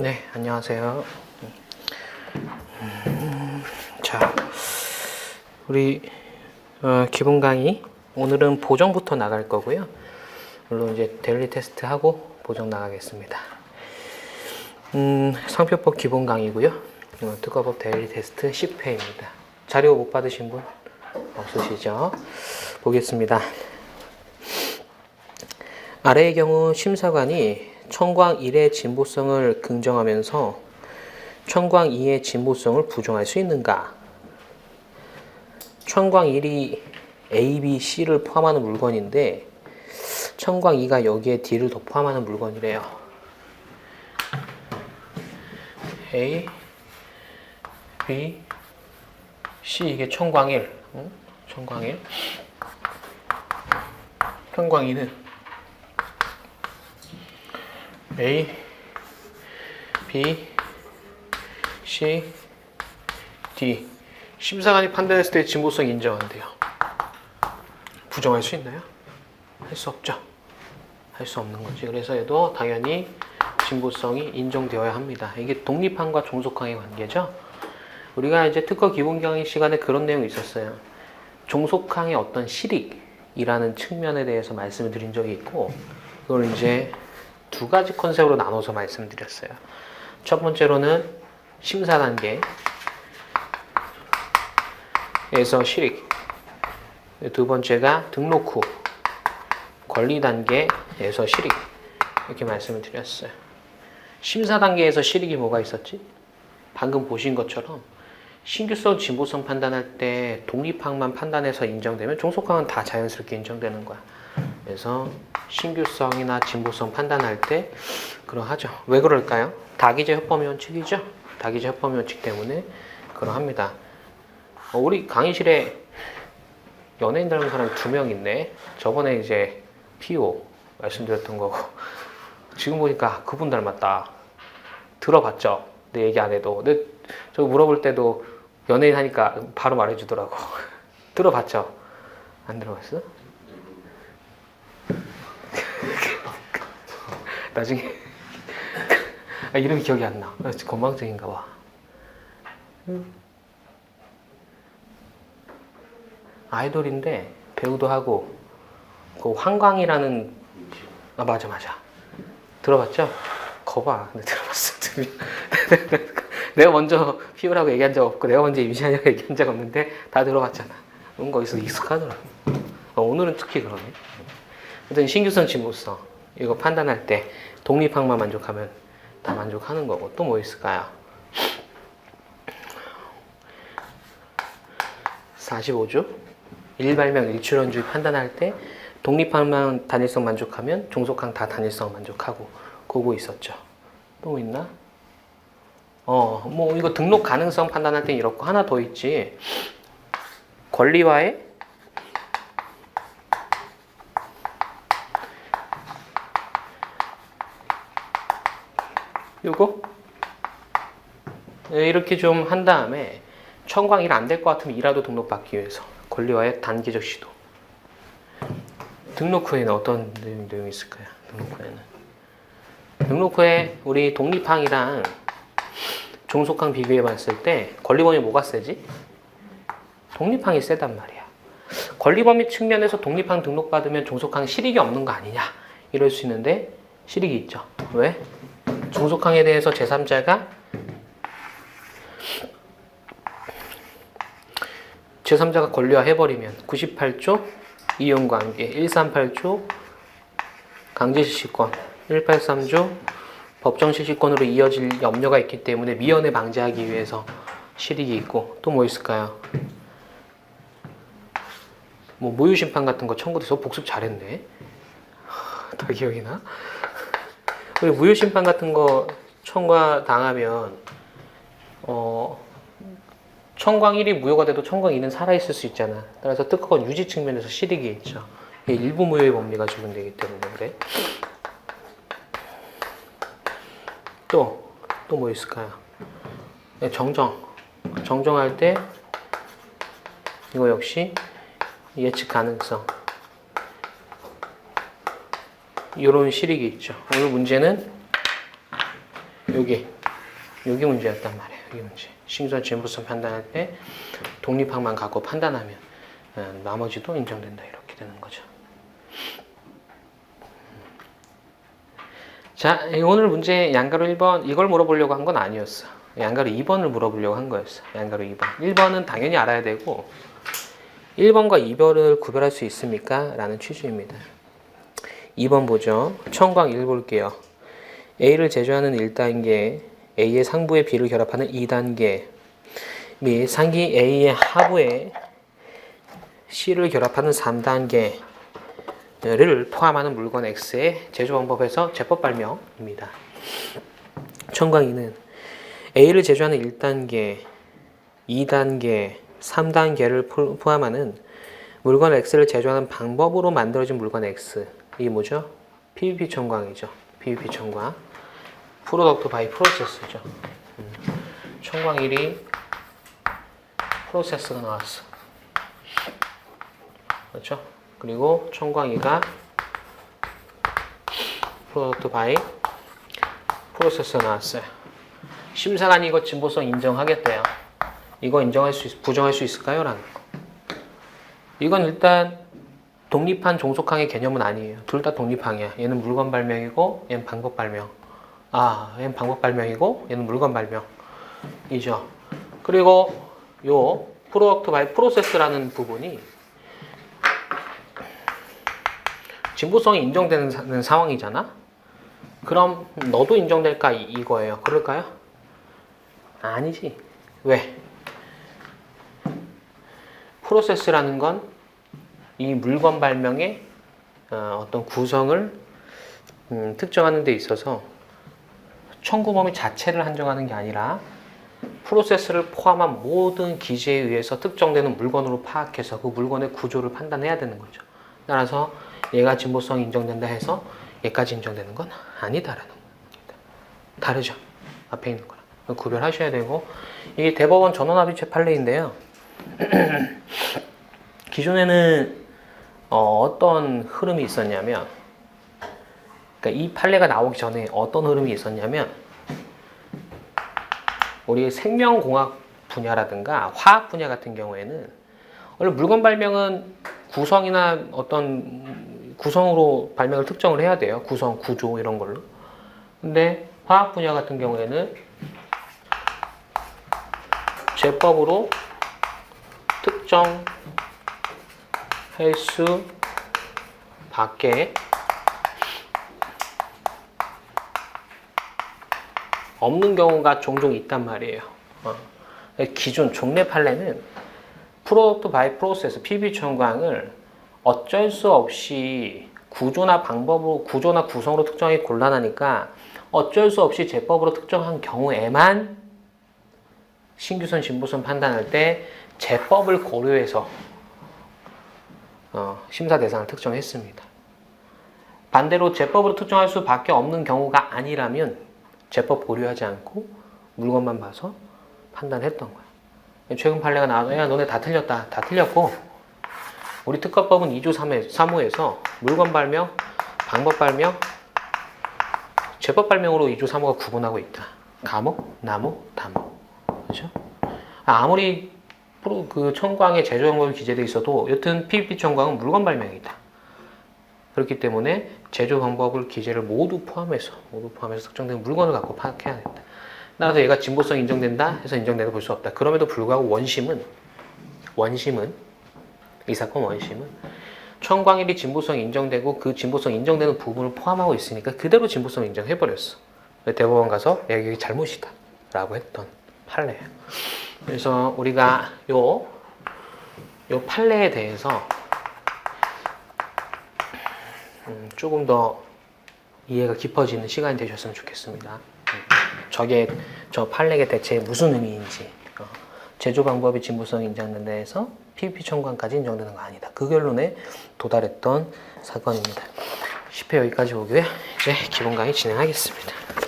네, 안녕하세요. 음, 자, 우리 어, 기본 강의 오늘은 보정부터 나갈 거고요. 물론 이제 데일리 테스트 하고 보정 나가겠습니다. 음, 상표법 기본 강의고요. 어, 특허법 데일리 테스트 10회입니다. 자료 못 받으신 분 없으시죠? 보겠습니다. 아래의 경우 심사관이 청광 1의 진보성을 긍정하면서 청광 2의 진보성을 부정할 수 있는가? 청광 1이 A, B, C를 포함하는 물건인데 청광 2가 여기에 D를 더 포함하는 물건이래요. A, B, C 이게 청광 1, 응? 청광 1. 청광 2는 A, B, C, D. 심사관이 판단했을 때 진보성 인정한대요. 부정할 수 있나요? 할 수 없죠. 할 수 없는 거지. 그래서 얘도 당연히 진보성이 인정되어야 합니다. 이게 독립항과 종속항의 관계죠. 우리가 이제 특허 기본 강의 시간에 그런 내용이 있었어요. 종속항의 어떤 실익이라는 측면에 대해서 말씀을 드린 적이 있고, 그걸 이제 두 가지 컨셉으로 나눠서 말씀드렸어요. 첫 번째로는 심사 단계에서 실익. 두 번째가 등록 후 권리 단계에서 실익. 이렇게 말씀을 드렸어요. 심사 단계에서 실익이 뭐가 있었지? 방금 보신 것처럼 신규성, 진보성 판단할 때 독립항만 판단해서 인정되면 종속항은 다 자연스럽게 인정되는 거야. 그래서 신규성이나 진보성 판단할 때 그러하죠. 왜 그럴까요? 다기제 협범의 원칙이죠. 다기제 협범의 원칙 때문에 그러합니다. 어, 우리 강의실에 연예인 닮은 사람 두 명 있네. 저번에 이제 피오 말씀드렸던 거고 지금 보니까 그분 닮았다. 들어봤죠? 내 얘기 안 해도. 저 물어볼 때도 연예인 하니까 바로 말해주더라고. 들어봤죠? 안 들어봤어? 나중에 아, 이름이 기억이 안 나. 아, 진짜 건방증인가 봐. 아이돌인데 배우도 하고 그 황광이라는 아 맞아 맞아. 들어봤죠? 거봐. 근데 들어봤어 내가 먼저 피우라고 얘기한 적 없고 내가 먼저 임시하냐고 얘기한 적 없는데 다 들어봤잖아. 그런 거기서 익숙하더라고. 어, 오늘은 특히 그러네. 어떤 신규성 진보성 이거 판단할 때 독립항만 만족하면 다 만족하는 거고 또 뭐 있을까요? 45조 일발명 일출원주의 판단할 때 독립항만 단일성 만족하면 종속항 다 단일성 만족하고 그거 있었죠. 또 뭐 있나? 어, 뭐 이거 등록 가능성 판단할 때 이렇고 하나 더 있지. 권리와의 요거 네, 이렇게 좀 한 다음에 청광 일 안 될 것 같으면 이라도 등록받기 위해서 권리와의 단계적 시도 등록 후에는 어떤 내용- 내용이 있을까요? 등록 후에는 등록 후에 우리 독립항이랑 종속항 비교해 봤을 때 권리범위 뭐가 세지? 독립항이 세단 말이야 권리범위 측면에서 독립항 등록받으면 종속항 실익이 없는 거 아니냐 이럴 수 있는데 실익이 있죠 왜? 종속항에 대해서 제3자가 제3자가 권리화해버리면 98조 이용관계 138조 강제실시권 183조 법정실시권으로 이어질 염려가 있기 때문에 미연에 방지하기 위해서 실익이 있고 또 뭐 있을까요? 뭐 무효심판 같은 거 청구돼서 복습 잘했네 다 기억이 나? 그리고 무효 심판 같은 거 청과 당하면 어 청광 1이 무효가 돼도 청광 2는 살아있을 수 있잖아. 따라서 특허권 유지 측면에서 실익이 있죠. 일부 무효의 법리가 적용되기 그래. 또, 또 뭐 있을까요? 네, 정정. 정정할 때 이거 역시 예측 가능성. 이런 실익이 있죠. 오늘 문제는 여기 여기 문제였단 말이에요. 여기 문제. 신선 진부성 판단할 때 독립학만 갖고 판단하면 어, 나머지도 인정된다 이렇게 되는 거죠. 자, 이 오늘 문제 양가로 1번 이걸 물어보려고 한 건 아니었어. 양가로 2번을 물어보려고 한 거였어. 양가로 2번. 1번은 당연히 알아야 되고 1번과 2번을 구별할 수 있습니까? 라는 취지입니다. 2번 보죠. 청광 1 볼게요. A를 제조하는 1단계, A의 상부에 B를 결합하는 2단계, 및 상기 A의 하부에 C를 결합하는 3단계를 포함하는 물건 X의 제조 방법에서 제법 발명입니다. 청광이는 A를 제조하는 1단계, 2단계, 3단계를 포함하는 물건 X를 제조하는 방법으로 만들어진 물건 X. 이게 뭐죠? PVP 청광이죠. PVP 청광. 프로덕트 바이 프로세스죠. 음. 청광 1이 프로세스가 나왔어. 그렇죠? 그리고 청광 2가 프로덕트 바이 프로세스가 나왔어요. 심사관이 이거 진보성 인정하겠대요. 이거 인정할 수 있, 부정할 수 있을까요? 라는 거. 이건 일단 독립한 종속항의 개념은 아니에요. 둘 다 독립항이야. 얘는 물건 발명이고 얘는 방법 발명. 아, 얘는 방법 발명이고 얘는 물건 발명이죠. 그리고 요 프로덕트 바이 프로세스라는 부분이 진보성이 인정되는 사- 상황이잖아. 그럼 너도 인정될까 이- 이거예요. 그럴까요? 아니지. 왜? 프로세스라는 건 이 물건 발명의 어, 떤 구성을 음, 특정하는 데 있어서 청구 범위 자체를 한정하는 게 아니라 프로세스를 포함한 모든 기제에 의해서 특정되는 물건으로 파악해서 그 물건의 구조를 판단해야 되는 거죠. 따라서 얘가 진보성이 인정된다 해서 얘까지 인정되는 건 아니다라는 겁니다. 다르죠. 앞에 있는 거랑 구별하셔야 되고 이게 대법원 전원합의체 판례인데요. 기존에는 어, 떤 흐름이 있었냐면 그러니까 이 판례가 나오기 전에 어떤 흐름이 있었냐면 우리 생명공학 분야라든가 화학 분야 같은 경우에는 원래 물건 발명은 구성이나 어떤 구성으로 발명을 특정을 해야 돼요. 구성, 구조 이런 걸로. 근데 화학 분야 같은 경우에는 제법으로 특정 할 수 밖에 없는 경우가 종종 있단 말이에요. 어. 기존 종래 판례는 프로덕트 바이 프로세스 PB 청광을 어쩔 수 없이 구조나 방법으로 구조나 구성으로 특정하기 곤란하니까 어쩔 수 없이 제법으로 특정한 경우에만 신규선 진보선 판단할 때 제법을 고려해서 어, 심사 대상을 특정했습니다. 반대로 제법으로 특정할 수밖에 없는 경우가 아니라면 제법 고려하지 않고 물건만 봐서 판단했던 거야. 최근 판례가 나와서 야 너네 다 틀렸다. 다 틀렸고 우리 특허법은 2조 3회, 3호에서 물건 발명, 방법 발명, 제법 발명으로 2조 3호가 구분하고 있다. 감옥, 나목, 다목. 그렇죠? 아무리 프로 그 청광의 제조 방법이 기재돼 있어도 여튼 PVP 청광은 물건 발명이다. 그렇기 때문에 제조 방법을 기재를 모두 포함해서 모두 포함해서 특정된 물건을 갖고 파악해야 된다. 따라서 얘가 진보성 인정된다 해서 인정된다 볼 수 없다. 그럼에도 불구하고 원심은 원심은 이 사건 원심은 청광일이 진보성 인정되고 그 진보성 인정되는 부분을 포함하고 있으니까 그대로 진보성 인정해 버렸어. 대법원 가서 여기 잘못이다 라고 했던 판례예요. 그래서 우리가 요, 요 판례에 대해서 음, 조금 더 이해가 깊어지는 시간이 되셨으면 좋겠습니다. 음, 저게 저 판례가 대체 무슨 의미인지 어, 제조 방법이 진보성 인정된다 해서 PVP 청구안까지 인정되는 거 아니다. 그 결론에 도달했던 사건입니다. 10회 여기까지 오고요. 이제 기본 강의 진행하겠습니다.